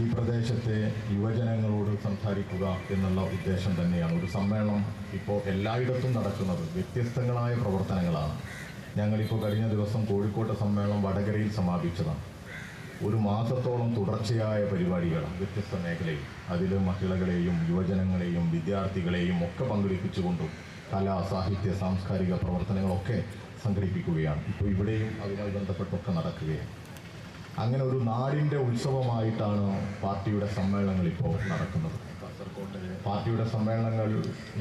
ഈ പ്രദേശത്തെ യുവജനങ്ങളോട് സംസാരിക്കുക എന്നുള്ള ഉദ്ദേശം തന്നെയാണ്. ഒരു സമ്മേളനം ഇപ്പോൾ എല്ലായിടത്തും നടക്കുന്നത് വ്യത്യസ്തങ്ങളായ പ്രവർത്തനങ്ങളാണ്. ഞങ്ങളിപ്പോൾ കഴിഞ്ഞ ദിവസം കോഴിക്കോട്ടെ സമ്മേളനം വടകരയിൽ സമാപിച്ചതാണ്. ഒരു മാസത്തോളം തുടർച്ചയായ പരിപാടികളാണ് വ്യത്യസ്ത മേഖലയിൽ. അതിൽ മഹിളകളെയും യുവജനങ്ങളെയും വിദ്യാർത്ഥികളെയും ഒക്കെ പങ്കെടുപ്പിച്ചുകൊണ്ടും കലാ സാഹിത്യ സാംസ്കാരിക പ്രവർത്തനങ്ങളൊക്കെ സംഘടിപ്പിക്കുകയാണ്. ഇപ്പോൾ ഇവിടെയും അതുമായി ബന്ധപ്പെട്ടൊക്കെ നടക്കുകയാണ്. അങ്ങനെ ഒരു നാടിന്റെ ഉത്സവമായിട്ടാണ് പാർട്ടിയുടെ സമ്മേളനങ്ങൾ ഇപ്പോൾ നടക്കുന്നത്. പാർട്ടിയുടെ സമ്മേളനങ്ങൾ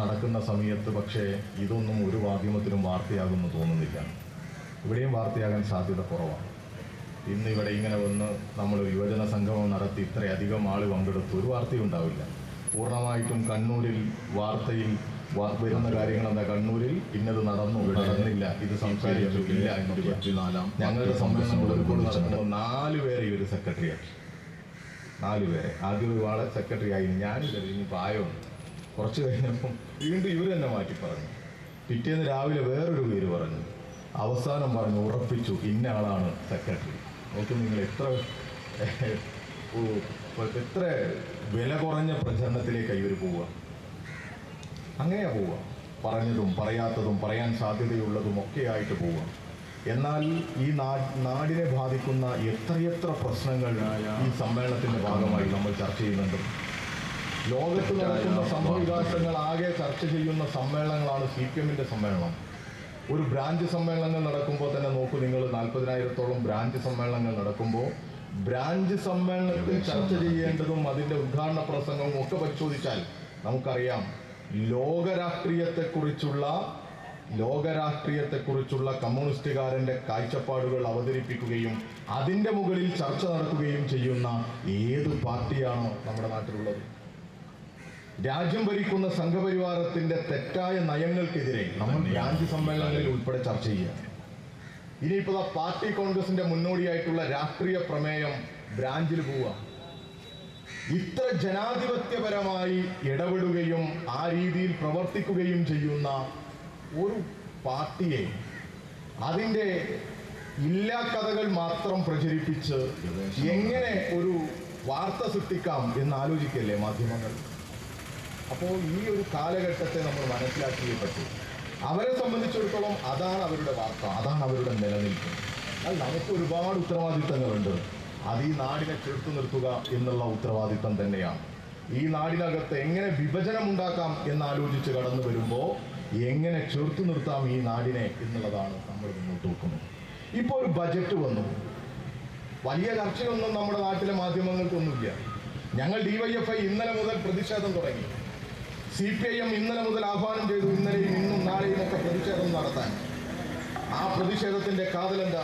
നടക്കുന്ന സമയത്ത് പക്ഷേ ഇതൊന്നും ഒരു മാധ്യമത്തിനും വാർത്തയാകുമെന്ന് തോന്നുന്നില്ല. ഇവിടെയും വാർത്തയാകാൻ സാധ്യത കുറവാണ്. ഇന്ന് ഇവിടെ ഇങ്ങനെ വന്ന് നമ്മൾ യുവജന സംഗമം നടത്തി ഇത്രയധികം ആൾ പങ്കെടുത്തു ഒരു വാർത്തയും ഉണ്ടാവില്ല. പൂർണമായിട്ടും കണ്ണൂരിൽ വാർത്തയിൽ വരുന്ന കാര്യങ്ങൾ എന്താ? കണ്ണൂരിൽ ഇന്നത് നടന്നു. നടന്നില്ല ഇത് സംസാരിച്ചു ഇല്ല ഞങ്ങളുടെ സമ്മേളനം കോഴിക്കോട് നടക്കുമ്പോൾ നാല് പേരെ ഒരു സെക്രട്ടറി ആക്കി നാല് പേരെ. ആദ്യം ഒരുപാട് സെക്രട്ടറി ആയി. ഞാൻ കഴിഞ്ഞു പായമുണ്ട് കുറച്ച് കഴിഞ്ഞപ്പം വീണ്ടും ഇവർ തന്നെ മാറ്റി പറഞ്ഞു. പിറ്റേന്ന് രാവിലെ വേറൊരു പേര് പറഞ്ഞു. അവസാനം പറഞ്ഞു ഉറപ്പിച്ചു. ഇന്ന ആളാണ് സെക്രട്ടറി. നോക്കി നിങ്ങൾ എത്ര എത്ര വില കുറഞ്ഞ പ്രചരണത്തിലേക്കാണ് ഇവർ പോവുക? അങ്ങനെയാ പോവുക. പറഞ്ഞതും പറയാത്തതും പറയാൻ സാധ്യതയുള്ളതും ഒക്കെ ആയിട്ട് പോവുക. എന്നാൽ ഈ നാ- നാടിനെ ബാധിക്കുന്ന എത്രയെത്ര പ്രശ്നങ്ങൾ ഈ സമ്മേളനത്തിന്റെ ഭാഗമായി നമ്മൾ ചർച്ച ചെയ്യുന്നുണ്ട്. ലോകത്ത് നടക്കുന്ന സംഭവവികാസങ്ങൾ ആകെ ചർച്ച ചെയ്യുന്ന സമ്മേളനങ്ങളാണ് സി പി എമ്മിന്റെ സമ്മേളനം. ഒരു ബ്രാഞ്ച് സമ്മേളനങ്ങൾ നടക്കുമ്പോൾ തന്നെ നോക്കൂ നിങ്ങൾ നാൽപ്പതിനായിരത്തോളം ബ്രാഞ്ച് സമ്മേളനങ്ങൾ നടക്കുമ്പോൾ ബ്രാഞ്ച് സമ്മേളനത്തിൽ ചർച്ച ചെയ്യേണ്ടതും അതിന്റെ ഉദ്ഘാടന പ്രസംഗവും ഒക്കെ പരിശോധിച്ചാൽ നമുക്കറിയാം ലോകരാഷ്ട്രീയത്തെക്കുറിച്ചുള്ള ലോകരാഷ്ട്രീയത്തെക്കുറിച്ചുള്ള കമ്മ്യൂണിസ്റ്റുകാരന്റെ കാഴ്ചപ്പാടുകൾ അവതരിപ്പിക്കുകയും അതിന്റെ മുകളിൽ ചർച്ച നടക്കുകയും ചെയ്യുന്ന ഏത് പാർട്ടിയാണോ നമ്മുടെ നാട്ടിലുള്ളത്? രാജ്യം ഭരിക്കുന്ന സംഘപരിവാരത്തിന്റെ തെറ്റായ നയങ്ങൾക്കെതിരെ നമ്മൾ ബ്രാഞ്ച് സമ്മേളനങ്ങളിൽ ഉൾപ്പെടെ ചർച്ച ചെയ്യുക. ഇനിയിപ്പോൾ പാർട്ടി കോൺഗ്രസിന്റെ മുന്നോടിയായിട്ടുള്ള രാഷ്ട്രീയ പ്രമേയം ബ്രാഞ്ചിൽ പോവുക. ഇത്ര ജനാധിപത്യപരമായി ഇടപെടുകയും ആ രീതിയിൽ പ്രവർത്തിക്കുകയും ചെയ്യുന്ന ഒരു പാർട്ടിയെ അതിന്റെ ഇല്ലാ കഥകൾ മാത്രം പ്രചരിപ്പിച്ച് എങ്ങനെ ഒരു വാർത്ത സൃഷ്ടിക്കാം എന്ന് ആലോചിക്കല്ലേ മാധ്യമങ്ങൾ? അപ്പോൾ ഈ ഒരു കാലഘട്ടത്തെ നമ്മൾ മനസ്സിലാക്കിയേ പറ്റൂ. അവരെ സംബന്ധിച്ചിടത്തോളം അതാണ് അവരുടെ വാർത്ത അതാണ് അവരുടെ നിലനിൽപ്പ്. എന്നാൽ നമുക്ക് ഒരുപാട് ഉത്തരവാദിത്തങ്ങളുണ്ട്. അത് ഈ നാടിനെ ചേർത്ത് നിർത്തുക എന്നുള്ള ഉത്തരവാദിത്തം തന്നെയാണ്. ഈ നാടിനകത്ത് എങ്ങനെ വിഭജനം ഉണ്ടാക്കാം എന്നാലോചിച്ച് കടന്നു വരുമ്പോൾ എങ്ങനെ ചേർത്ത് നിർത്താം ഈ നാടിനെ എന്നുള്ളതാണ് നമ്മൾ മുന്നോട്ട് നോക്കുന്നത്. ഇപ്പോൾ ഒരു ബജറ്റ് വന്നു. വലിയ ചർച്ചയൊന്നും നമ്മുടെ നാട്ടിലെ മാധ്യമങ്ങൾക്കൊന്നുമില്ല. ഞങ്ങൾ ഡിവൈഎഫ്ഐ ഇന്നലെ മുതൽ പ്രതിഷേധം തുടങ്ങി. സി പി ഐ എം ഇന്നലെ മുതൽ ആഹ്വാനം ചെയ്തു ഇന്നലെയും ഇന്നും നാളെയും ഒക്കെ പ്രതിഷേധം നടത്താൻ. ആ പ്രതിഷേധത്തിന്റെ കാതലെന്താ?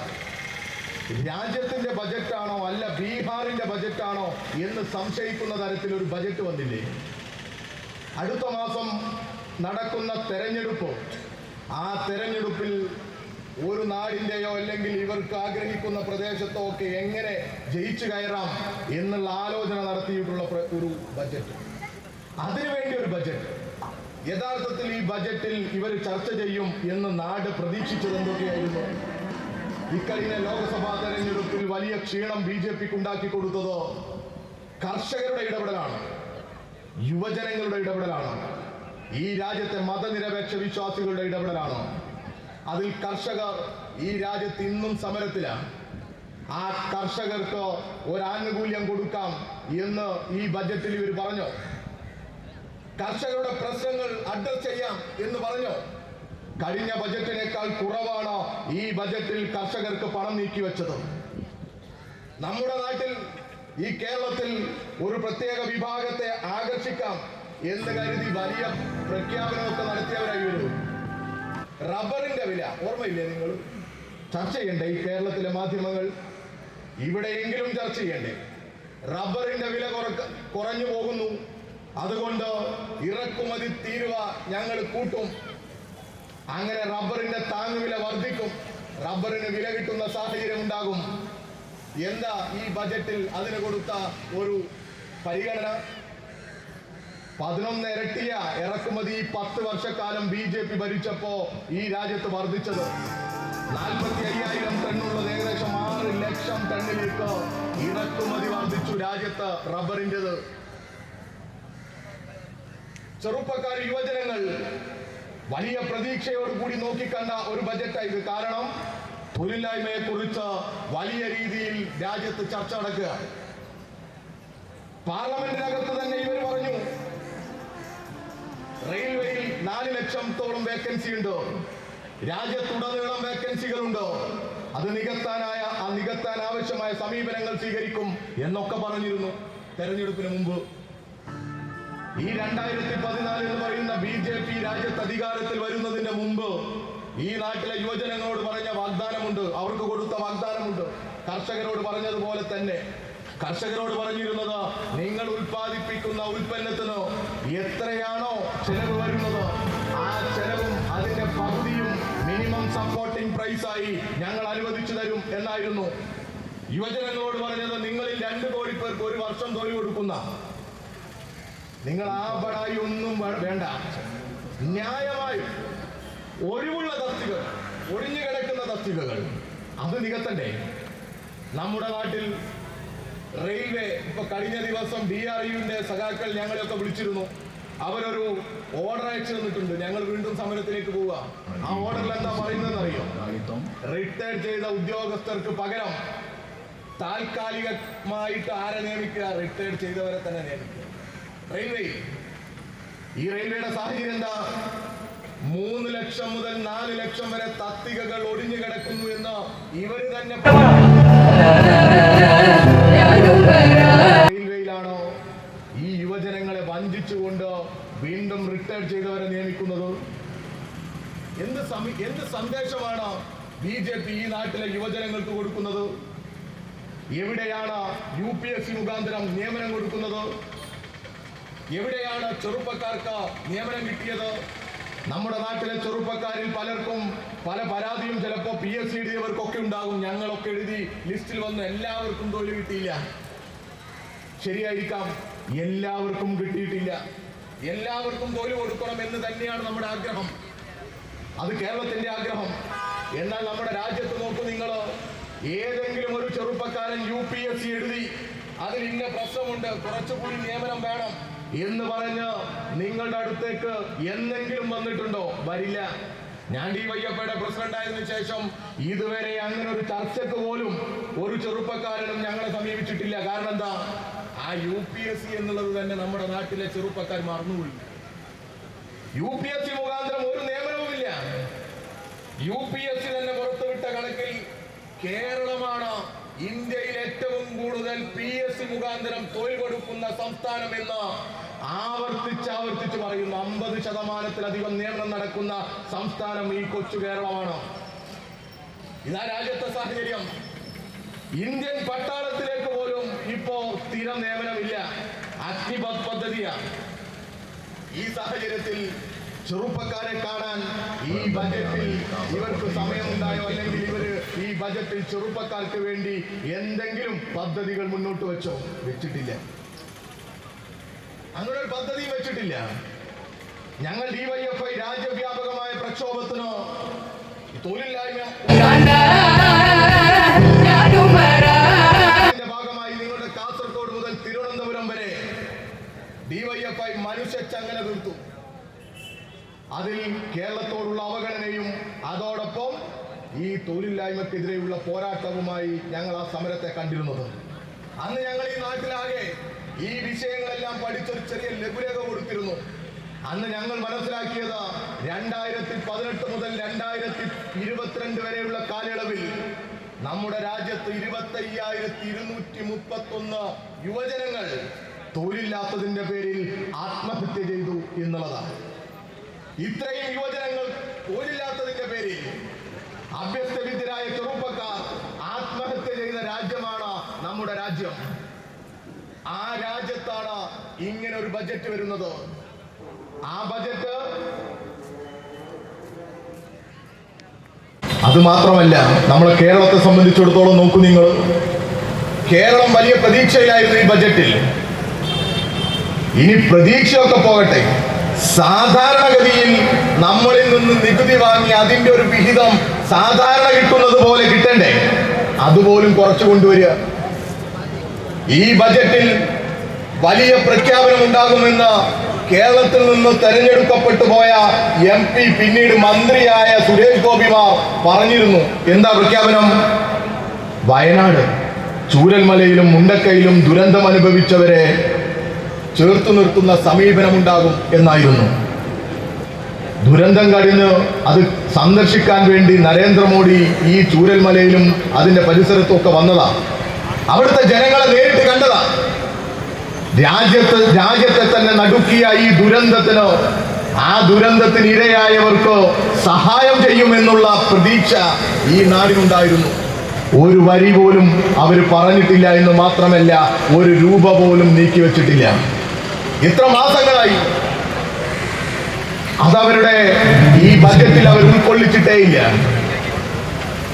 രാജ്യത്തിന്റെ ബജറ്റാണോ അല്ല ബീഹാറിന്റെ ബജറ്റാണോ എന്ന് സംശയിക്കുന്ന തരത്തിൽ ഒരു ബജറ്റ് വന്നില്ലേ? അടുത്ത മാസം നടക്കുന്ന തെരഞ്ഞെടുപ്പ്. ആ തെരഞ്ഞെടുപ്പിൽ ഒരു നാടിന്റെയോ അല്ലെങ്കിൽ ഇവർക്ക് ആഗ്രഹിക്കുന്ന പ്രദേശത്തോ ഒക്കെ എങ്ങനെ ജയിച്ചു കയറാം എന്നുള്ള ആലോചന നടത്തിയിട്ടുള്ള ഒരു ബജറ്റ്. അതിനുവേണ്ടി ഒരു ബജറ്റ്. യഥാർത്ഥത്തിൽ ഈ ബജറ്റിൽ ഇവർ ചർച്ച ചെയ്യും എന്ന് നാട് പ്രതീക്ഷിച്ചത് എന്തൊക്കെയായിരുന്നു? ഇക്കഴിഞ്ഞ ലോക്സഭാ തെരഞ്ഞെടുപ്പിൽ വലിയ ക്ഷീണം ബി ജെ പിക്ക് ഉണ്ടാക്കി കൊടുത്തത് കർഷകരുടെ ഇടപെടലാണ് യുവജനങ്ങളുടെ ഇടപെടലാണ് ഈ രാജ്യത്തെ മതനിരപേക്ഷ വിശ്വാസികളുടെ ഇടപെടലാണ്. അതിൽ കർഷകർ ഈ രാജ്യത്ത് ഇന്നും സമരത്തിലാണ് ആ കർഷകർക്ക് ഒരാനുകൂല്യം കൊടുക്കാം എന്ന് ഈ ബജറ്റിൽ ഇവർ പറഞ്ഞു. കർഷകരുടെ പ്രശ്നങ്ങൾ അഡ്രസ് ചെയ്യാം എന്ന് പറഞ്ഞു. കഴിഞ്ഞ ബജറ്റിനേക്കാൾ കുറവാണ് ഈ ബജറ്റിൽ കർഷകർക്ക് പണം നീക്കിവെച്ചത് നമ്മുടെ നാട്ടിൽ ഈ കേരളത്തിൽ ഒരു പ്രത്യേക വിഭാഗത്തെ ആകർഷിക്കാം എന്ന് കരുതി വലിയ പ്രഖ്യാപനമൊക്കെ നടത്തിയവരായി വരും റബ്ബറിന്റെ വില ഓർമ്മയില്ലേ നിങ്ങൾ ചർച്ച ചെയ്യണ്ടേ ഈ കേരളത്തിലെ മാധ്യമങ്ങൾ? ഇവിടെയെങ്കിലും ചർച്ച ചെയ്യണ്ടേ? റബ്ബറിന്റെ വില കുറഞ്ഞു പോകുന്നു. അതുകൊണ്ട് ഇറക്കുമതി തീരുവ ഞങ്ങൾ കൂട്ടും. അങ്ങനെ റബ്ബറിന്റെ താങ്ങുവില വർദ്ധിക്കും. റബ്ബറിന് വില കിട്ടുന്ന സാഹചര്യം ഉണ്ടാകും. എന്താ ഈ ബജറ്റിൽ അതിന് കൊടുത്ത ഒരു പരിഗണന? പതിനൊന്ന് ഇരട്ടിയ ഇറക്കുമതി പത്ത് വർഷക്കാലം ബി ജെ പി ഭരിച്ചപ്പോ ഈ രാജ്യത്ത് വർദ്ധിച്ചത്. നാൽപ്പത്തി അയ്യായിരം ടണ്ണുള്ളത് ഏകദേശം ആറ് ലക്ഷം ടണ്ണിലേക്ക് ഇറക്കുമതി വർദ്ധിച്ചു രാജ്യത്ത് റബ്ബറിന്റെത്. ചെറുപ്പക്കാർ യുവജനങ്ങൾ വലിയ പ്രതീക്ഷയോടുകൂടി നോക്കിക്കണ്ട ഒരു ബജറ്റാണ് ഇത്. കാരണം തൊഴിലില്ലായ്മയെ കുറിച്ച് വലിയ രീതിയിൽ രാജ്യത്ത് ചർച്ച നടക്കുക. പാർലമെന്റിനകത്ത് തന്നെ ഇവർ പറഞ്ഞു റെയിൽവേയിൽ നാല് ലക്ഷത്തോളം വേക്കൻസി ഉണ്ട്. രാജ്യത്തുടനീളം വേക്കൻസികളുണ്ട്. അത് നികത്താനായ ആ നികത്താൻ ആവശ്യമായ സമീപനങ്ങൾ സ്വീകരിക്കും എന്നൊക്കെ പറഞ്ഞിരുന്നു തെരഞ്ഞെടുപ്പിന് മുമ്പ്. ഈ രണ്ടായിരത്തി പതിനാല് എന്ന് പറയുന്ന ബി ജെ പി രാജ്യത്ത് അധികാരത്തിൽ വരുന്നതിന്റെ മുമ്പ് ഈ നാട്ടിലെ യുവജനങ്ങളോട് പറഞ്ഞ വാഗ്ദാനമുണ്ട്. അവർക്ക് കൊടുത്ത വാഗ്ദാനമുണ്ട്. കർഷകരോട് പറഞ്ഞതുപോലെ തന്നെ. കർഷകരോട് പറഞ്ഞിരുന്നത് നിങ്ങൾ ഉൽപ്പാദിപ്പിക്കുന്ന ഉൽപ്പന്നത്തിന് എത്രയാണോ ചെലവ് വരുന്നത് ആ ചെലവും അതിന്റെ പകുതിയും മിനിമം സപ്പോർട്ടിംഗ് പ്രൈസായി ഞങ്ങൾ അനുവദിച്ചു തരും എന്നായിരുന്നു. യുവജനങ്ങളോട് പറഞ്ഞത് നിങ്ങളിൽ രണ്ട് കോടി പേർക്ക് ഒരു വർഷം തൊഴിൽ കൊടുക്കുന്ന നിങ്ങൾ ആ ബടായി ഒന്നും വേണ്ട. ന്യായമായും ഒഴിവുള്ള തസ്തികൾ ഒഴിഞ്ഞു കിടക്കുന്ന തസ്തികകൾ. അത് നികത്തണ്ടേ? നമ്മുടെ നാട്ടിൽ റെയിൽവേ ഇപ്പൊ കഴിഞ്ഞ ദിവസം ഡി ആർ യുവിന്റെ സഖാക്കൾ ഞങ്ങളെയൊക്കെ വിളിച്ചിരുന്നു. അവരൊരു ഓർഡർ അയച്ചു തന്നിട്ടുണ്ട്. ഞങ്ങൾ വീണ്ടും സമരത്തിലേക്ക് പോവുക. ആ ഓർഡറിൽ എന്താ പറയുന്നത് അറിയോ റിട്ടയർ ചെയ്ത ഉദ്യോഗസ്ഥർക്ക് പകരം താൽക്കാലികമായിട്ട് ആരെ നിയമിക്കുക? റിട്ടയർ ചെയ്തവരെ തന്നെ നിയമിക്കുക. റെയിൽവേ. ഈ റെയിൽവേയുടെ സാഹചര്യം എന്താ? മൂന്ന് ലക്ഷം മുതൽ നാല് ലക്ഷം വരെ തത്തികകൾ ഒടിഞ്ഞു കിടക്കുന്നു എന്ന് ഇവർ തന്നെ റെയിൽവേയിലാണോ ഈ യുവജനങ്ങളെ വഞ്ചിച്ചുകൊണ്ട് വീണ്ടും റിട്ടയർ ചെയ്തവരെ നിയമിക്കുന്നത്? എന്ത് എന്ത് സന്ദേശമാണ് ബി ജെ പി ഈ നാട്ടിലെ യുവജനങ്ങൾക്ക് കൊടുക്കുന്നത്? എവിടെയാണ് യു പി എസ് സി മുഖാന്തരം നിയമനം കൊടുക്കുന്നത്? എവിടെയാണ് ചെറുപ്പക്കാർക്ക് നിയമനം കിട്ടിയത്? നമ്മുടെ നാട്ടിലെ ചെറുപ്പക്കാരിൽ പലർക്കും പല പരാതിയും ചിലപ്പോൾ പി എസ് സി എഴുതിയവർക്കൊക്കെ ഉണ്ടാകും. ഞങ്ങളൊക്കെ എഴുതി ലിസ്റ്റിൽ വന്ന് എല്ലാവർക്കും തൊഴിൽ കിട്ടിയില്ല. ശരിയായിരിക്കാം. എല്ലാവർക്കും കിട്ടിയിട്ടില്ല. എല്ലാവർക്കും തൊഴിൽ കൊടുക്കണം എന്ന് തന്നെയാണ് നമ്മുടെ ആഗ്രഹം. അത് കേരളത്തിന്റെ ആഗ്രഹം. എന്നാൽ നമ്മുടെ രാജ്യത്ത് നോക്കൂ നിങ്ങൾ ഏതെങ്കിലും ഒരു ചെറുപ്പക്കാരൻ യു പി എസ് സി എഴുതി. അതിൽ ഇന്ന പ്രശ്നമുണ്ട്. കുറച്ചുകൂടി നിയമനം വേണം. എന്ന് പറഞ്ഞ് നിങ്ങളുടെ അടുത്തേക്ക് എന്തെങ്കിലും വന്നിട്ടുണ്ടോ? വരില്ല. ഞാൻ ഡി വൈഎഫ്ഐയുടെ പ്രസിഡന്റ് ആയതിനു ശേഷം ഇതുവരെ അങ്ങനെ ഒരു ചർച്ചക്ക് പോലും ഒരു ചെറുപ്പക്കാരനും ഞങ്ങളെ സമീപിച്ചിട്ടില്ല. കാരണം എന്താ? ആ യു പി എസ് സി എന്നുള്ളത് തന്നെ നമ്മുടെ നാട്ടിലെ ചെറുപ്പക്കാർ മറന്നുപോയി. യു പി എസ് സി മുഖാന്തരം ഒരു നിയമനവുമില്ല. യു പി എസ് സി തന്നെ പുറത്തുവിട്ട കണക്കിൽ കേരളമാണ് ഇന്ത്യയിൽ ഏറ്റവും കൂടുതൽ പി എസ് സി മുഖാന്തരം തൊഴിൽ കൊടുക്കുന്ന സംസ്ഥാനം എന്ന് ആവർത്തിച്ച് ആവർത്തിച്ച് പറയുന്നു. അമ്പത് ശതമാനത്തിലധികം നിയമനം നടക്കുന്ന സംസ്ഥാനം ഈ കൊച്ചു കേരളമാണ്. ഇതാ രാജ്യത്തെ സാഹചര്യം. ഇന്ത്യൻ പട്ടാളത്തിലേക്ക് പോലും ഇപ്പോ സ്ഥിരം നിയമനമില്ല. അഗ്നിപത് പദ്ധതിയാണ് ഈ സാഹചര്യത്തിൽ ചെറുപ്പക്കാരെ കാണാൻ ഈ ബജറ്റിൽ ഇവർക്ക് സമയമുണ്ടായോ? അല്ലെങ്കിൽ ഇവർ ഈ ബജറ്റിൽ ചെറുപ്പക്കാർക്ക് വേണ്ടി എന്തെങ്കിലും പദ്ധതികൾ മുന്നോട്ട് വെച്ചോ? വെച്ചിട്ടില്ല. അങ്ങനെ ഒരു പദ്ധതിയും വെച്ചിട്ടില്ല. ഞങ്ങൾ ഡിവൈഎഫ്ഐ രാജ്യവ്യാപകമായ പ്രക്ഷോഭത്തിനോ തൊഴിലില്ലായ്മ ഭാഗമായി നിങ്ങളുടെ കാസർഗോഡ് മുതൽ തിരുവനന്തപുരം വരെ ഡിവൈഎഫ്ഐ മനുഷ്യ ചങ്ങല തീർത്തു. അതിൽ കേരളത്തോടുള്ള അവഗണനയും അതോടൊപ്പം ഈ തൊഴിലില്ലായ്മക്കെതിരെയുള്ള പോരാട്ടവുമായി ഞങ്ങൾ ആ സമരത്തെ കണ്ടിരുന്നത്. അന്ന് ഞങ്ങൾ ഈ നാട്ടിലാകെ ഈ വിഷയങ്ങളെല്ലാം പഠിച്ചൊരു ചെറിയ ലഘുലേഖ കൊടുത്തിരുന്നു. അന്ന് ഞങ്ങൾ മനസ്സിലാക്കിയത് രണ്ടായിരത്തി പതിനെട്ട് മുതൽ രണ്ടായിരത്തി ഇരുപത്തിരണ്ട് വരെയുള്ള കാലയളവിൽ നമ്മുടെ രാജ്യത്ത് ഇരുപത്തി അയ്യായിരത്തി ഇരുന്നൂറ്റി മുപ്പത്തി ഒന്ന് യുവജനങ്ങൾ തൊഴിലില്ലാത്തതിന്റെ പേരിൽ ആത്മഹത്യ ചെയ്തു എന്നുള്ളതാണ്. ഇത്രയും യുവജനങ്ങൾ തൊഴിലില്ലാത്തതിന്റെ പേരിൽ അഭ്യസ്തവിദ്യരായ ചെറുപ്പക്കാർ ആത്മഹത്യ ചെയ്ത രാജ്യമാണ് നമ്മുടെ രാജ്യം. ആ രാജ്യത്താണ് ഇങ്ങനെ ഒരു ബജറ്റ് വരുന്നത്. ആ ബജറ്റ് അത് മാത്രമല്ല നമ്മളെ കേരളത്തെ സംബന്ധിച്ചിടത്തോളം നോക്കൂ നിങ്ങൾ. കേരളം വലിയ പ്രതീക്ഷയിലായിരുന്നു ഈ ബജറ്റിൽ. ഇനി പ്രതീക്ഷയൊക്കെ പോകട്ടെ. സാധാരണഗതിയിൽ നമ്മളിൽ നിന്ന് നികുതി വാങ്ങി അതിന്റെ ഒരു വിഹിതം സാധാരണ കിട്ടുന്നത് പോലെ കിട്ടണ്ടേ? അതുപോലും കുറച്ചു കൊണ്ടുവരിക. ഈ ബജറ്റിൽ വലിയ പ്രഖ്യാപനം ഉണ്ടാകുമെന്ന് കേരളത്തിൽ നിന്ന് തെരഞ്ഞെടുക്കപ്പെട്ടു പോയ എം പി പിന്നീട് മന്ത്രിയായ സുരേഷ് ഗോപിമാർ പറഞ്ഞിരുന്നു. എന്താ പ്രഖ്യാപനം? വയനാട് ചൂരൽമലയിലും മുണ്ടക്കയിലും ദുരന്തം അനുഭവിച്ചവരെ ചേർത്തു നിർത്തുന്ന സമീപനമുണ്ടാകും എന്നായിരുന്നു. ദുരന്തം കഴിഞ്ഞ് അത് സന്ദർശിക്കാൻ വേണ്ടി നരേന്ദ്രമോദി ഈ ചൂരൽമലയിലും അതിന്റെ പരിസരത്തും ഒക്കെ വന്നതാ. അവിടുത്തെ ജനങ്ങളെ നേരിട്ട് കണ്ടതാ. രാജ്യത്ത് രാജ്യത്തെ തന്നെ നടുക്കിയ ഈ ദുരന്തത്തിനോ ആ ദുരന്തത്തിന് ഇരയായവർക്കോ സഹായം ചെയ്യുമെന്നുള്ള പ്രതീക്ഷ ഈ നാടിനുണ്ടായിരുന്നു. ഒരു വരി പോലും അവർ പറഞ്ഞിട്ടില്ല എന്ന് മാത്രമല്ല ഒരു രൂപ പോലും നീക്കി വെച്ചിട്ടില്ല. ഇത്ര മാസങ്ങളായി. അതവരുടെ ഈ ബജറ്റിൽ അവർ ഉൾക്കൊള്ളിച്ചിട്ടേ ഇല്ല.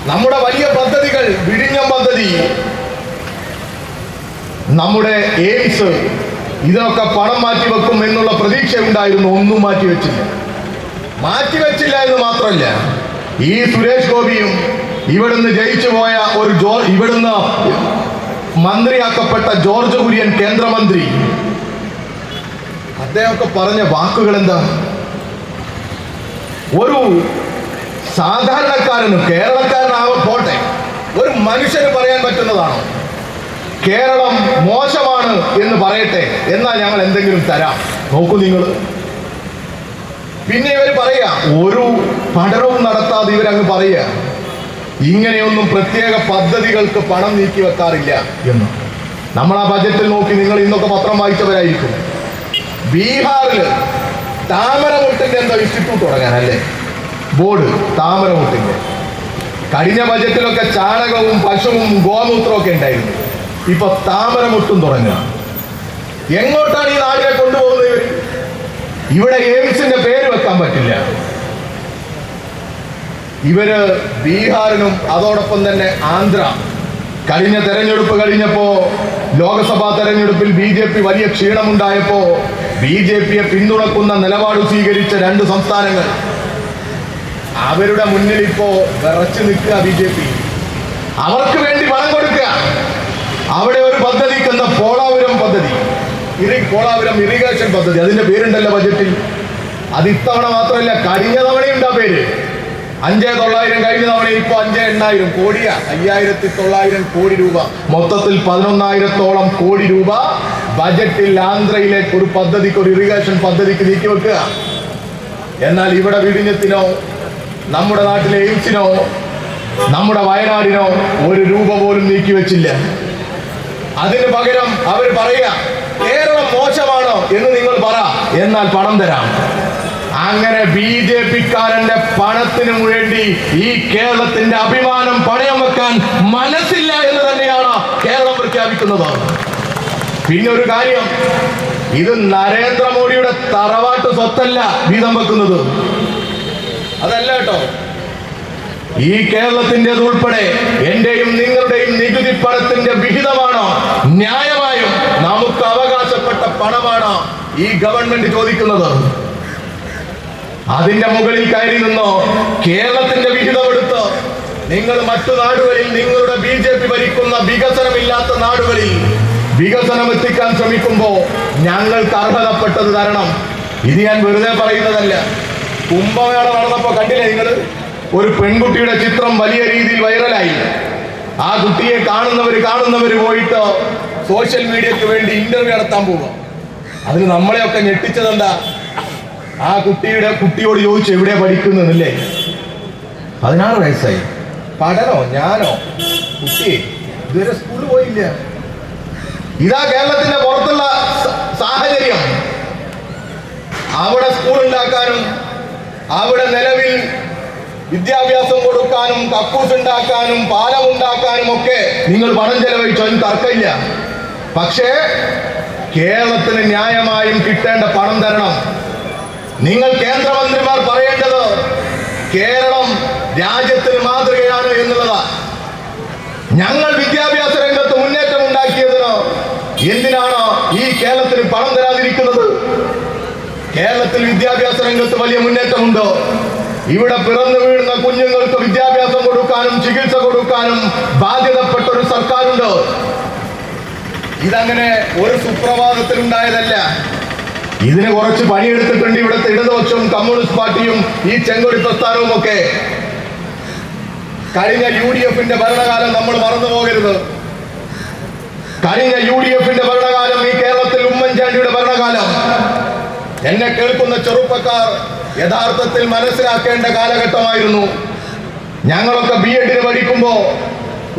നമ്മുടെ വലിയ പദ്ധതികൾ വിഴിഞ്ഞം പദ്ധതി നമ്മുടെ എയിംസ് ഇതിനൊക്കെ പണം മാറ്റി വെക്കും എന്നുള്ള പ്രതീക്ഷ ഉണ്ടായിരുന്നു. ഒന്നും മാറ്റി വെച്ചില്ല മാറ്റി വെച്ചില്ല എന്ന് മാത്രമല്ല ഈ സുരേഷ് ഗോപിയും ഇവിടുന്ന് ജയിച്ചു പോയ ഒരു ജോ ഇവിടുന്ന് മന്ത്രിയാക്കപ്പെട്ട ജോർജ് കുര്യൻ കേന്ദ്രമന്ത്രി അദ്ദേഹമൊക്കെ പറഞ്ഞ വാക്കുകൾ എന്താ ഒരു സാധാരണക്കാരനും കേരളക്കാരനാവ പോട്ടെ ഒരു മനുഷ്യന് പറയാൻ പറ്റുന്നതാണോ? കേരളം മോശമാണ് എന്ന് പറയട്ടെ എന്നാൽ ഞങ്ങൾ എന്തെങ്കിലും തരാം. നോക്കൂ നിങ്ങൾ പിന്നെ ഇവർ പറയാ ഒരു പഠനവും നടത്താതെ ഇവരങ്ങ് പറയുക ഇങ്ങനെയൊന്നും പ്രത്യേക പദ്ധതികൾക്ക് പണം നീക്കി വെക്കാറില്ല എന്ന്. നമ്മൾ ആ ബജറ്റിൽ നോക്കി നിങ്ങൾ ഇന്നൊക്കെ പത്രം വായിച്ചവരായിരിക്കും. ബീഹാറിൽ താമരമുട്ടിന്റെ എന്തോ ഇൻസ്റ്റിറ്റ്യൂട്ട് തുടങ്ങാനല്ലേ? ബോർഡ് താമരമുട്ടിന്റെ. കഴിഞ്ഞ ബജറ്റിലൊക്കെ ചാണകവും പശുവും ഗോമൂത്രവും ഒക്കെ ഉണ്ടായിരുന്നു. ഇപ്പൊ താമരമുട്ടും തുടങ്ങുക എങ്ങോട്ടാണ് ഈ നാടിനെ കൊണ്ടുപോകുന്നത് ഇവിടെ എയിംസിന്റെ പേര് വെക്കാൻ പറ്റില്ല. ഇവർ ബീഹാറിനും അതോടൊപ്പം തന്നെ ആന്ധ്ര. കഴിഞ്ഞ തെരഞ്ഞെടുപ്പ് കഴിഞ്ഞപ്പോ ലോക്സഭാ തെരഞ്ഞെടുപ്പിൽ ബി ജെ പി വലിയ ക്ഷീണമുണ്ടായപ്പോ ബി ജെ പിയെ പിന്തുണക്കുന്ന നിലപാട് സ്വീകരിച്ച രണ്ട് സംസ്ഥാനങ്ങൾ. അവരുടെ മുന്നിൽ ഇപ്പോ വിറച്ചു നിൽക്കുക ബി ജെ പി. അവർക്ക് വേണ്ടി പണം കൊടുക്കുക. അവിടെ ഒരു പദ്ധതിക്ക് എന്ന പോളാപുരം പദ്ധതി. പോളാപുരം ഇറിഗേഷൻ പദ്ധതി. അതിന്റെ പേരുണ്ടല്ലോ ബജറ്റിൽ. അത് ഇത്തവണ മാത്രമല്ല കഴിഞ്ഞ തവണയുണ്ട് ആ പേര്. അഞ്ചേ തൊള്ളായിരം കഴിഞ്ഞ തവണ ഇപ്പൊ അഞ്ചേ എണ്ണായിരം കോടിയാ. അയ്യായിരത്തി തൊള്ളായിരം കോടി രൂപ. മൊത്തത്തിൽ പതിനൊന്നായിരത്തോളം കോടി രൂപ ബജറ്റിൽ ആന്ധ്രയിലെ ഒരു പദ്ധതിക്ക് ഒരു ഇറിഗേഷൻ പദ്ധതിക്ക് നീക്കി വെക്കുക. എന്നാൽ ഇവിടെ വിഴിഞ്ഞത്തിനോ നമ്മുടെ നാട്ടിലെ എയിംസിനോ നമ്മുടെ വയനാടിനോ ഒരു രൂപ പോലും നീക്കി വെച്ചില്ല. അതിന് പകരം അവർ പറയുക കേരളം മോശമാണോ എന്ന് നിങ്ങൾ പറ എന്നാൽ പണം തരാം. അങ്ങനെ ബി ജെ പിക്കാരന്റെ പണത്തിനു വേണ്ടി ഈ കേരളത്തിന്റെ അഭിമാനം പണയം വെക്കാൻ മനസ്സില്ല എന്ന് തന്നെയാണ് കേരളം പ്രഖ്യാപിക്കുന്നത്. പിന്നെ ഒരു കാര്യം ഇത് നരേന്ദ്രമോദിയുടെ തറവാട്ട് സ്വത്തല്ല വീതം വെക്കുന്നത്. അതല്ല കേട്ടോ ഈ കേരളത്തിന്റെ ഉൾപ്പെടെ എന്റെയും നിങ്ങളുടെയും നികുതി പണത്തിന്റെ വിഹിതമാണോ. ന്യായമായും നമുക്ക് അവകാശപ്പെട്ട പണമാണോ ഈ ഗവൺമെന്റ് ചോദിക്കുന്നത്. അതിന്റെ മുകളിൽ കയറി നിന്നോ കേരളത്തിന്റെ വിഹിതമെടുത്ത് നിങ്ങൾ മറ്റു നാടുകളിൽ നിങ്ങളുടെ ബി ജെ പി ഭരിക്കുന്ന വികസനമില്ലാത്ത നാടുകളിൽ വികസനം എത്തിക്കാൻ ശ്രമിക്കുമ്പോ ഞങ്ങൾക്ക് അർഹതപ്പെട്ടത് തരണം. ഇത് ഞാൻ വെറുതെ പറയുന്നതല്ല. കുംഭമേള നടന്നപ്പോ കണ്ടില്ലേ നിങ്ങൾ? ഒരു പെൺകുട്ടിയുടെ ചിത്രം വലിയ രീതിയിൽ വൈറലായി. ആ കുട്ടിയെ കാണുന്നവർ കാണുന്നവര് പോയിട്ട് സോഷ്യൽ മീഡിയക്ക് വേണ്ടി ഇന്റർവ്യൂ നടത്താൻ പോവുക. അതിന് നമ്മളെയൊക്കെ ഞെട്ടിച്ചതെന്താ? ആ കുട്ടിയുടെ കുട്ടിയോട് ചോദിച്ചു എവിടെ പഠിക്കുന്നതല്ലേ പതിനാറ് വയസ്സായി. പഠനോ ഞാനോ? കുട്ടി ഇതുവരെ സ്കൂളിൽ പോയില്ല. ഇതാ കേരളത്തിന്റെ പുറത്തുള്ള സാഹചര്യം. അവിടെ സ്കൂൾ ഉണ്ടാക്കാനും അവിടെ നിലവിൽ വിദ്യാഭ്യാസം കൊടുക്കാനും കക്കൂസ് ഉണ്ടാക്കാനും പാലം ഉണ്ടാക്കാനും ഒക്കെ നിങ്ങൾ പണം ചെലവഴിച്ചു അതിന് തർക്കമില്ല. പക്ഷേ കേരളത്തിന് ന്യായമായും കിട്ടേണ്ട പണം തരണം. നിങ്ങൾ കേന്ദ്രമന്ത്രിമാർ പറയേണ്ടത് കേരളം രാജ്യത്തിന് മാതൃകയാണ് എന്നുള്ളതാ. ഞങ്ങൾ വിദ്യാഭ്യാസ രംഗത്ത് മുന്നേറ്റം ഉണ്ടാക്കിയതിന് എന്തിനാണ് ഈ കേരളത്തിന് പണം തരാതിരിക്കുന്നത്? കേരളത്തിൽ വിദ്യാഭ്യാസ രംഗത്ത് വലിയ മുന്നേറ്റമുണ്ട്? ഇവിടെ പിറന്നു വീഴുന്ന കുഞ്ഞുങ്ങൾക്ക് വിദ്യാഭ്യാസം കൊടുക്കാനും ചികിത്സ കൊടുക്കാനും ബാധ്യതപ്പെട്ട ഒരു സർക്കാരുണ്ട്. ഇതങ്ങനെ ഒരു സുപ്രഭാതത്തിൽ ഉണ്ടായതല്ല ഇതിന് കുറച്ച് പണിയെടുത്തിട്ടുണ്ട് ഇവിടുത്തെ ഇടതുപക്ഷവും കമ്മ്യൂണിസ്റ്റ് പാർട്ടിയും ഈ ചെങ്കൊടി പ്രസ്ഥാനവും ഒക്കെ. കഴിഞ്ഞ യു ഡി എഫിന്റെ ഭരണകാലം നമ്മൾ മറന്നു പോകരുത് കഴിഞ്ഞ യു ഡി എഫിന്റെ ഭരണകാലം ഈ കേരളത്തിൽ ഉമ്മൻചാണ്ടിയുടെ ഭരണകാലം. എന്നെ കേൾക്കുന്ന ചെറുപ്പക്കാർ യഥാർത്ഥത്തിൽ മനസ്സിലാക്കേണ്ട കാലഘട്ടമായിരുന്നു. ഞങ്ങളൊക്കെ ബി എഡിന് പഠിക്കുമ്പോ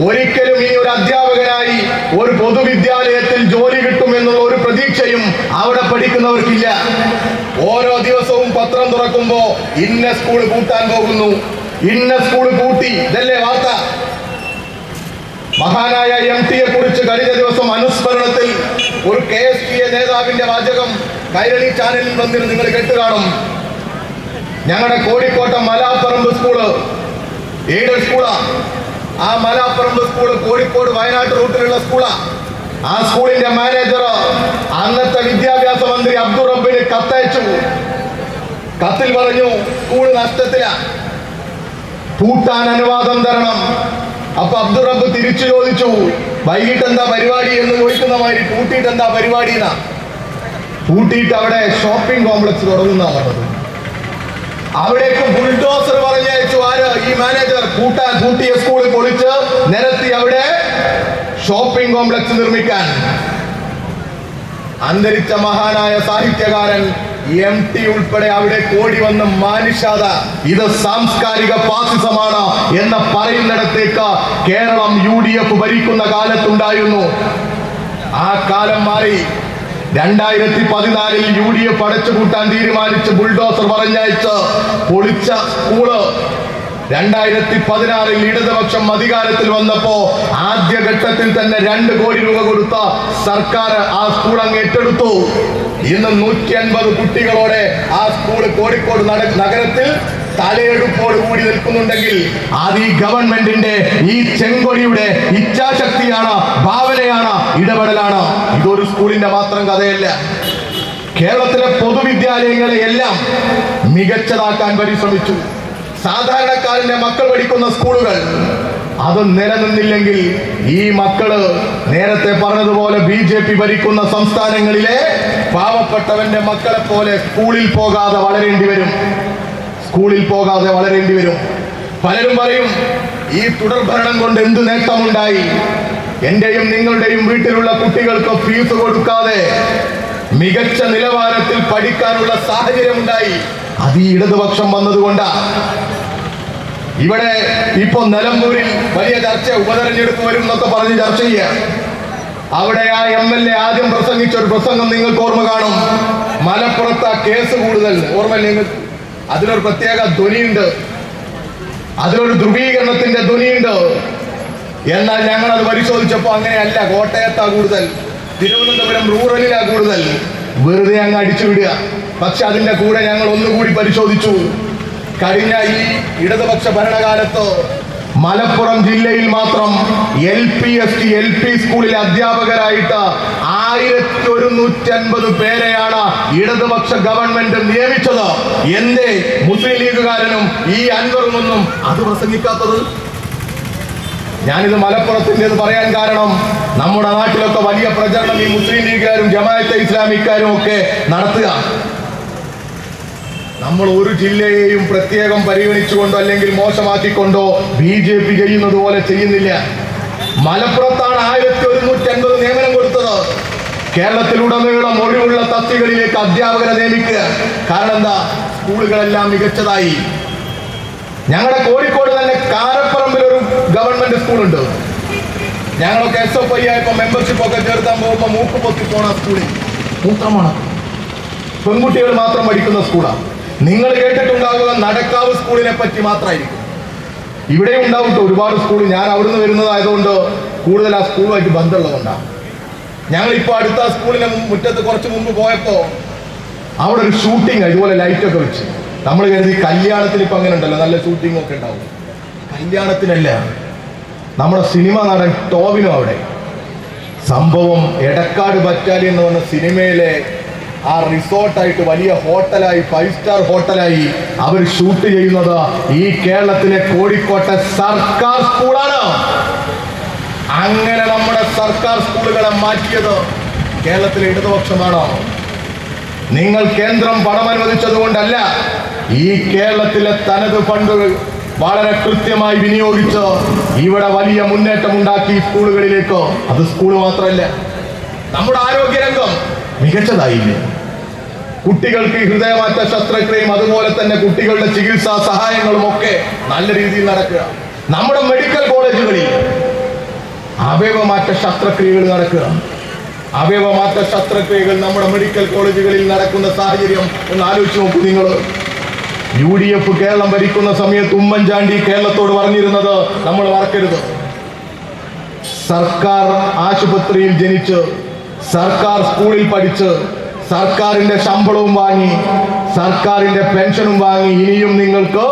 ഒരിക്കലും ഈ ഒരു അധ്യാപകനായി ഒരു പൊതുവിദ്യാലയത്തിൽ ജോലി കിട്ടും എന്നുള്ള ഒരു പ്രതീക്ഷയും അവിടെ പഠിക്കുന്നവർക്കില്ല. ഓരോ ദിവസവും പത്രം തുറക്കുമ്പോൾ ഇന്ന സ്കൂൾ കൂട്ടാൻ പോകുന്നു. ഇന്ന സ്കൂൾ കൂട്ടി ഇതല്ലേ വാർത്ത? മഹാനായ എം ടിയെ കുറിച്ച് കഴിഞ്ഞ ദിവസം അനുസ്മരണത്തിൽ ഒരു കെ എസ് ടി എ നേതാവിന്റെ വാചകം കൈരളി ചാനലിൽ വന്നിരുന്നു നിങ്ങൾ കേട്ട് കാണും. ഞങ്ങളുടെ കോഴിക്കോട്ടെ മലാപ്പറമ്പ് സ്കൂൾ. എയ്ഡഡ് സ്കൂളാ? ആ മലാപ്പറമ്പ് സ്കൂൾ കോഴിക്കോട് വയനാട് റൂട്ടിലുള്ള സ്കൂളാ. ആ സ്കൂളിന്റെ മാനേജർ അന്നത്തെ വിദ്യാഭ്യാസ മന്ത്രി അബ്ദുൾ റബ്ബിന് കത്തയച്ചു. കത്തിൽ പറഞ്ഞു സ്കൂൾ നഷ്ടത്തിലാ. പൂട്ടാൻ അനുവാദം തരണം. അപ്പൊ അബ്ദുൾ റബ്ബ് തിരിച്ചു ചോദിച്ചു വൈകിട്ട് എന്താ പരിപാടി? എന്ന് ചോദിക്കുന്ന മാതിരി പൂട്ടിയിട്ട് എന്താ പരിപാടി എന്നാ. പൂട്ടിയിട്ട് അവിടെ ഷോപ്പിംഗ് കോംപ്ലക്സ് തുടങ്ങുന്ന പറഞ്ഞത്. അവിടേക്ക് ബുൾഡോസർ പറഞ്ഞയച്ചു. ആര്? ഈ മാനേജർ കൂട്ടാൻ കൂട്ടിയ സ്കൂളിൽ പൊളിച്ച് നിരത്തി അവിടെ ഷോപ്പിംഗ് കോംപ്ലക്സ് നിർമ്മിക്കാൻ. അന്തരിച്ച മഹാനായ സാഹിത്യകാരൻ എം ടി ഉൾപ്പെടെ അവിടെ കോടി വന്ന മാനുഷാത ഇത് സാംസ്കാരിക പാസിസമാണ് എന്ന് പറയുന്നിടത്തേക്ക് കേരളം യു ഡി എഫ് ഭരിക്കുന്ന കാലത്തുണ്ടായിരുന്നു. ആ കാലം മാറി. രണ്ടായിരത്തി പതിനാലിൽ യു ഡി എഫ് അടച്ചുപൂട്ടാൻ തീരുമാനിച്ച് ബുൾഡോസർ പറഞ്ഞയച്ച് പൊളിച്ച സ്കൂൾ. രണ്ടായിരത്തി പതിനാറിൽ ഇടതുപക്ഷം അധികാരത്തിൽ വന്നപ്പോ ആദ്യഘട്ടത്തിൽ തന്നെ രണ്ട് കോടി രൂപ കൊടുത്ത സർക്കാർ ആ സ്കൂൾ അങ്ങ് ഏറ്റെടുത്തു. ഇന്ന് നൂറ്റി അൻപത് കുട്ടികളോടെ ആ സ്കൂൾ കോഴിക്കോട് നഗരത്തിൽ തലയെടുപ്പോട് കൂടി നിൽക്കുന്നുണ്ടെങ്കിൽ അത് ഈ ഗവൺമെന്റിന്റെ ഈ ചെങ്കൊടിയുടെ ഇച്ഛാശക്തിയാണ് ഭാവനയാണ് ഇടപെടലാണ്. ഇതൊരു സ്കൂളിന്റെ മാത്രം കഥയല്ല. കേരളത്തിലെ പൊതുവിദ്യാലയങ്ങളെ എല്ലാം മികച്ചതാക്കാൻ പരിശ്രമിച്ചു സാധാരണക്കാരന്റെ മക്കൾ പഠിക്കുന്ന സ്കൂളുകൾ അത് നിലനിന്നില്ലെങ്കിൽ ഈ മക്കൾ നേരത്തെ പറഞ്ഞതുപോലെ ബി ജെ പി ഭരിക്കുന്ന സംസ്ഥാനങ്ങളിലെ പാവപ്പെട്ടവന്റെ മക്കളെ പോലെ സ്കൂളിൽ പോകാതെ വളരേണ്ടി വരും. സ്കൂളിൽ പോകാതെ വളരേണ്ടി വരും. പലരും പറയും ഈ തുടർഭരണം കൊണ്ട് എന്ത് നേട്ടമുണ്ടായി? എന്റെയും നിങ്ങളുടെയും വീട്ടിലുള്ള കുട്ടികൾക്ക് ഫീസ് കൊടുക്കാതെ മികച്ച നിലവാരത്തിൽ പഠിക്കാനുള്ള സാഹചര്യം ഉണ്ടായി അത് ഈ ഇടതുപക്ഷം വന്നതുകൊണ്ടാ. ഇവിടെ ഇപ്പൊ നിലമ്പൂരിൽ വലിയ ചർച്ച ഉപതെരഞ്ഞെടുപ്പ് വരും എന്നൊക്കെ പറഞ്ഞ് ചർച്ച ചെയ്യാം. അവിടെ ആ എം എൽ എ ആദ്യം പ്രസംഗിച്ച ഒരു പ്രസംഗം നിങ്ങൾക്ക് ഓർമ്മ കാണും. മലപ്പുറത്ത് ആ കേസ് കൂടുതൽ. ഓർമ്മ നിങ്ങൾക്ക്? അതിലൊരു പ്രത്യേക ധ്വനിയുണ്ട്. അതിനൊരു ധ്രുവീകരണത്തിന്റെ ധ്വനിയുണ്ട്. എന്നാൽ ഞങ്ങൾ അത് പരിശോധിച്ചപ്പോൾ അങ്ങനെയല്ല കോട്ടയത്താ കൂടുതൽ തിരുവനന്തപുരം റൂറലിലാ കൂടുതൽ. വെറുതെ അങ്ങ് അടിച്ചു വിടുക. പക്ഷെ അതിന്റെ കൂടെ ഞങ്ങൾ ഒന്നുകൂടി പരിശോധിച്ചു. കഴിഞ്ഞ ഈ ഇടതുപക്ഷ ഭരണകാലത്ത് മലപ്പുറം ജില്ലയിൽ മാത്രം L P S T L P സ്കൂളിലെ അധ്യാപകരായിട്ട് ആയിരത്തി ഒരുന്നൂറ്റി അൻപത് പേരെയാണ് ഇടതുപക്ഷ ഗവൺമെന്റ് നിയമിച്ചത്. എന്തേ? മുസ്ലിം ലീഗുകാരനും ഈ അൻവറും ഒന്നും അത് പ്രസംഗിക്കാത്തത്? ഞാനിത് മലപ്പുറത്തിന്റെത് പറയാൻ കാരണം നമ്മുടെ നാട്ടിലൊക്കെ വലിയ പ്രചരണം ഈ മുസ്ലിം ലീഗുകാരും ജമാഅത്തെ ഇസ്ലാമിക്കാരും ഒക്കെ നടത്തുക. നമ്മൾ ഒരു ജില്ലയെയും പ്രത്യേകം പരിഗണിച്ചുകൊണ്ടോ അല്ലെങ്കിൽ മോശമാക്കിക്കൊണ്ടോ ബി ജെ പി ചെയ്യുന്നത് പോലെ ചെയ്യുന്നില്ല. മലപ്പുറത്താണ് ആയിരത്തി ഒരുന്നൂറ്റി അൻപത് നിയമനം കൊടുത്തത്. കേരളത്തിലുടനീളം ഒഴിവുള്ള തസ്തികളിലേക്ക് അധ്യാപകരെ നിയമിക്കുക. കാരണം എന്താ? സ്കൂളുകളെല്ലാം മികച്ചതായി. ഞങ്ങളുടെ കോഴിക്കോട് തന്നെ ഒരു ഗവൺമെന്റ് സ്കൂളുണ്ട്. ഞങ്ങളൊക്കെ എസ് എഫ് ഐ ആയപ്പോ മെമ്പർഷിപ്പ് ഒക്കെ ചേർത്താൻ പോകുമ്പോ മൂക്ക് പൊത്തി പോണ സ്കൂളിൽ. മൂത്രമാണ് പെൺകുട്ടികൾ മാത്രം പഠിക്കുന്ന സ്കൂളാണ് നിങ്ങൾ കേട്ടിട്ടുണ്ടാകുക നടക്കാവ് സ്കൂളിനെ പറ്റി മാത്രമായിരിക്കും ഇവിടെ ഉണ്ടാവും ഒരുപാട് സ്കൂൾ ഞാൻ അവിടുന്ന് വരുന്നതായതുകൊണ്ട് കൂടുതൽ ആ സ്കൂളുമായിട്ട് ബന്ധമുള്ളതുകൊണ്ടാണ് ഞങ്ങൾ ഇപ്പോൾ അടുത്ത സ്കൂളിന് മുറ്റത്ത് കുറച്ച് മുമ്പ് പോയപ്പോൾ അവിടെ ഒരു ഷൂട്ടിങ് ഇതുപോലെ ലൈറ്റ് ഒക്കെ വെച്ച്. നമ്മൾ കരുതി കല്യാണത്തിന് ഇപ്പൊ അങ്ങനെ ഉണ്ടല്ലോ. നല്ല ഷൂട്ടിംഗ് ഒക്കെ ഉണ്ടാവും. കല്യാണത്തിനല്ല? നമ്മുടെ സിനിമ നടൻ ടോവിനോ അവിടെ. സംഭവം എടക്കാട് ബറ്റാലിയൻ എന്ന് പറഞ്ഞ സിനിമയിലെ ആ റിസോർട്ടായിട്ട് വലിയ ഹോട്ടലായി ഫൈവ് സ്റ്റാർ ഹോട്ടലായി അവർ ഷൂട്ട് ചെയ്യുന്നത് ഈ കേരളത്തിലെ കോഴിക്കോട്ടെ സർക്കാർ സ്കൂളാണ്. അങ്ങനെ നമ്മുടെ സർക്കാർ സ്കൂളുകളെ മാറ്റിയത് കേരളത്തിലെ ഇടതുപക്ഷമാണോ നിങ്ങൾ കേന്ദ്രം പണം അനുവദിച്ചത് കൊണ്ടല്ല ഈ കേരളത്തിലെ തനത് ഫണ്ടുകൾ വളരെ കൃത്യമായി വിനിയോഗിച്ച് ഇവിടെ വലിയ മുന്നേറ്റം ഉണ്ടാക്കി സ്കൂളുകളിലേക്ക്. അത് സ്കൂൾ മാത്രമല്ല നമ്മുടെ ആരോഗ്യരംഗം മികച്ചതായില്ലേ? കുട്ടികൾക്ക് ഹൃദയമാറ്റ ശസ്ത്രക്രിയയും അതുപോലെ തന്നെ കുട്ടികളുടെ ചികിത്സാ സഹായങ്ങളും ഒക്കെ നല്ല രീതിയിൽ നടക്കുക. നമ്മുടെ മെഡിക്കൽ കോളേജുകളിൽ അവയവമാറ്റ ശസ്ത്രക്രിയകൾ നടക്കുക. അവയവമാറ്റ ശസ്ത്രക്രിയകൾ നമ്മുടെ മെഡിക്കൽ കോളേജുകളിൽ നടക്കുന്ന സാഹചര്യം ഒന്ന് ആലോചിച്ച് നോക്കൂ നിങ്ങൾ. യു ഡി എഫ് കേരളം ഭരിക്കുന്ന സമയത്ത് ഉമ്മൻചാണ്ടി കേരളത്തോട് പറഞ്ഞിരുന്നത് നമ്മൾ മറക്കരുത്. സർക്കാർ ആശുപത്രിയിൽ ജനിച്ച് സർക്കാർ സ്കൂളിൽ പഠിച്ച് സർക്കാരിന്റെ ശമ്പളവും വാങ്ങി സർക്കാരിന്റെ പെൻഷനും വാങ്ങി ഇനിയും നിങ്ങൾക്ക്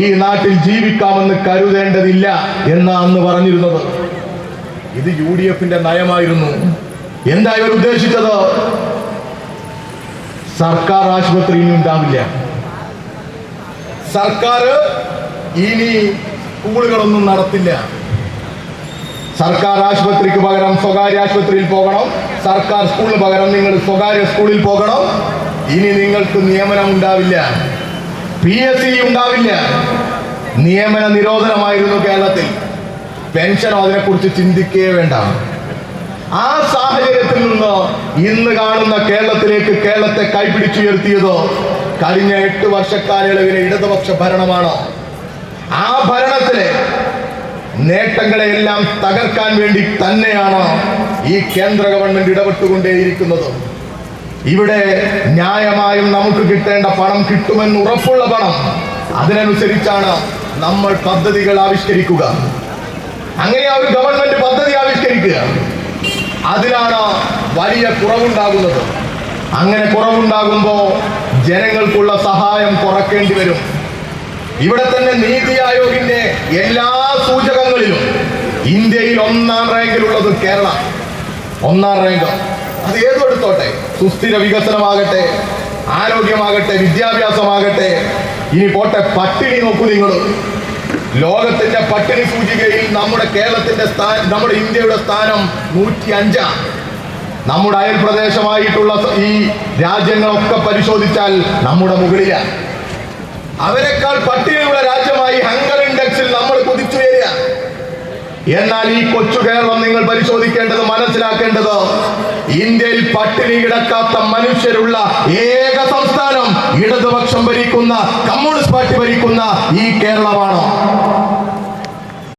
ഈ നാട്ടിൽ ജീവിക്കാമെന്ന് കരുതേണ്ടതില്ല എന്ന് അന്ന് പറഞ്ഞിരുന്നത്. ഇത് യു ഡി എഫിന്റെ നയമായിരുന്നു. എന്താ ഇവർ ഉദ്ദേശിച്ചത്? സർക്കാർ ആശുപത്രി ഇനി ഉണ്ടാവില്ല. സർക്കാർ ഇനി സ്കൂളുകളൊന്നും നടത്തില്ല. സർക്കാർ ആശുപത്രിക്ക് പകരം സ്വകാര്യ ആശുപത്രിയിൽ പോകണം. സർക്കാർ സ്കൂളിന് പകരം നിങ്ങൾ സ്വകാര്യ സ്കൂളിൽ പോകണം. ഇനി നിങ്ങൾക്ക് നിയമനം ഉണ്ടാവില്ല. പി എസ് സി ഉണ്ടാവില്ല. നിയമന നിരോധനമായിരുന്നു കേരളത്തിൽ. പെൻഷനോ അതിനെക്കുറിച്ച് ചിന്തിക്കേ വേണ്ട. ആ സാഹചര്യത്തിൽ നിന്ന് ഇന്ന് കാണുന്ന കേരളത്തിലേക്ക് കേരളത്തെ കൈപിടിച്ചുയർത്തിയത് കഴിഞ്ഞ എട്ട് വർഷക്കാലയളവിലെ ഇടതുപക്ഷ ഭരണമാണ്. ആ ഭരണത്തിലെ നേട്ടങ്ങളെയെല്ലാം തകർക്കാൻ വേണ്ടി തന്നെയാണ് ഈ കേന്ദ്ര ഗവൺമെന്റ് ഇടപെട്ടുകൊണ്ടേയിരിക്കുന്നത്. ഇവിടെ ന്യായമായും നമുക്ക് കിട്ടേണ്ട പണം കിട്ടുമെന്ന് ഉറപ്പുള്ള പണം അതിനനുസരിച്ചാണ് നമ്മൾ പദ്ധതികൾ ആവിഷ്കരിക്കുക. അങ്ങനെ ആ ഒരു ഗവൺമെന്റ് പദ്ധതി ആവിഷ്കരിക്കുക. അതിനാണ് വലിയ കുറവുണ്ടാകുന്നത്. അങ്ങനെ കുറവുണ്ടാകുമ്പോൾ ജനങ്ങൾക്കുള്ള സഹായം കുറക്കേണ്ടി വരും. ഇവിടെ തന്നെ നീതി ആയോഗിന്റെ എല്ലാ സൂചകങ്ങളിലും ഇന്ത്യയിൽ ഒന്നാം റാങ്കിലുള്ളത് കേരള. ഒന്നാം റാങ്ക്. അത് ഏതെടുത്തോട്ടെ സുസ്ഥിര വികസനമാകട്ടെ ആരോഗ്യമാകട്ടെ വിദ്യാഭ്യാസമാകട്ടെ. ഇനി പോട്ടെ പട്ടിണി നോക്കൂ നിങ്ങൾ ലോകത്തിന്റെ പട്ടിണി സൂചികയിൽ നമ്മുടെ കേരളത്തിന്റെ സ്ഥാനം നമ്മുടെ ഇന്ത്യയുടെ സ്ഥാനം നൂറ്റി അഞ്ചാണ് നമ്മുടെ അയൽ പ്രദേശമായിട്ടുള്ള ഈ രാജ്യങ്ങളൊക്കെ പരിശോധിച്ചാൽ നമ്മുടെ മുകളിലാണ് അവരെക്കാൾ പട്ടികയുള്ള രാജ്യമായി ഹങ്കർ ഇൻഡെക്സിൽ നമ്മൾ കുതിച്ചുയരുക. എന്നാൽ ഈ കൊച്ചു കേരളം നിങ്ങൾ പരിശോധിക്കേണ്ടത് മനസ്സിലാക്കേണ്ടത് ഇന്ത്യയിൽ പട്ടിണി കിടക്കാത്ത മനുഷ്യരുള്ള ഏക സംസ്ഥാനം ഇടതുപക്ഷം ഭരിക്കുന്ന കമ്മ്യൂണിസ്റ്റ് പാർട്ടി ഭരിക്കുന്ന ഈ കേരളമാണ്?